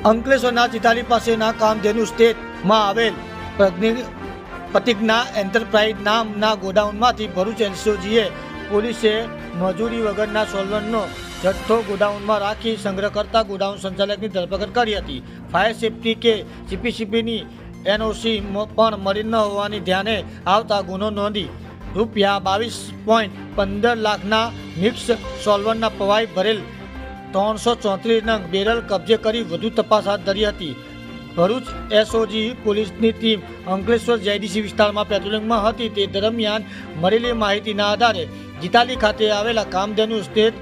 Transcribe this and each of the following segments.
અંકલેશ્વરના ચિતાલી પાસેના કામધેનુ સ્ટેટમાં આવેલ પ્રજ્ઞ પ્રતિજ્ઞા એન્ટરપ્રાઇઝ નામના ગોડાઉનમાંથી ભરૂચ એનસીઓજીએ પોલીસે મજૂરી વગરના સોલવનનો જથ્થો ગોડાઉનમાં રાખી સંગ્રહ કરતા ગોડાઉન સંચાલકની ધરપકડ કરી હતી. ફાયર સેફટી કે સીપીસીપીની એનઓસી પણ મળી ન હોવાની ધ્યાને આવતા ગુનો નોંધી રૂપિયા બાવીસ પોઈન્ટ પંદર લાખના મિક્સ સોલ્વરના પવાઈ ભરેલ ત્રણસો ચોત્રીસના બેરલ કબજે કરી વધુ તપાસ હાથ ધરી હતી. ભરૂચ એસઓજી પોલીસની ટીમ અંકલેશ્વર જેડીસી વિસ્તારમાં પેટ્રોલિંગમાં હતી. તે દરમિયાન મળેલી માહિતીના આધારે જીતાલી ખાતે આવેલા કામધેનુ સ્ટેટ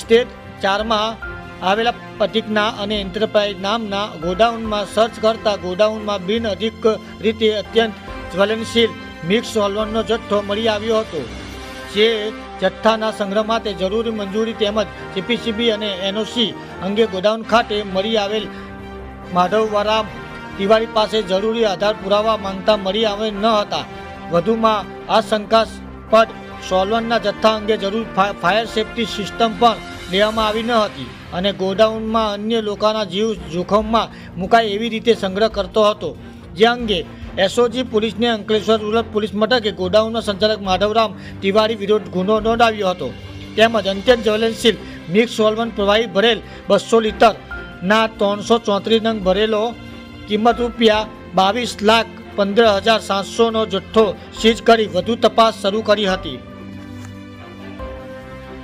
સ્ટેટ ચારમાં આવેલા પ્રતિજ્ઞા અને એન્ટરપ્રાઇઝ નામના ગોડાઉનમાં સર્ચ કરતા ગોડાઉનમાં બિન અધિક રીતે અત્યંત જ્વલનશીલ મિક્સ સોલ્વનનો જથ્થો મળી આવ્યો હતો. જે જથ્થાના સંગ્રહ માટે જરૂરી મંજૂરી તેમજ જીપીસીબી અને એનઓસી અંગે ગોડાઉન ખાતે મળી આવેલ માધવવારા તિવારી પાસે જરૂરી આધાર પુરાવા માંગતા મળી આવે ન હતા. વધુમાં આ શંકાસ્પદ સોલવનના જથ્થા અંગે જરૂર ફાયર સેફટી સિસ્ટમ પણ લેવામાં આવી ન હતી અને ગોડાઉનમાં અન્ય લોકોના જીવ જોખમમાં મુકાય એવી રીતે સંગ્રહ કરતો હતો. જે અંગે એસઓજી પોલીસને અંકલેશ્વર રૂરલ પોલીસ મથકે ગોડાઉનના સંચાલક માધવરામ તિવારી વિરુદ્ધ ગુનો નોંધાવ્યો હતો. તેમજ અત્યંત જ્વલનશીલ મિક્સ સોલ્વન પ્રવાહી ભરેલ બસો લીટરના ત્રણસો ચોત્રીસ નંગ ભરેલો કિંમત રૂપિયા બાવીસ લાખ પંદર હજાર સાતસોનો જથ્થો સીઝ કરી વધુ તપાસ શરૂ કરી હતી.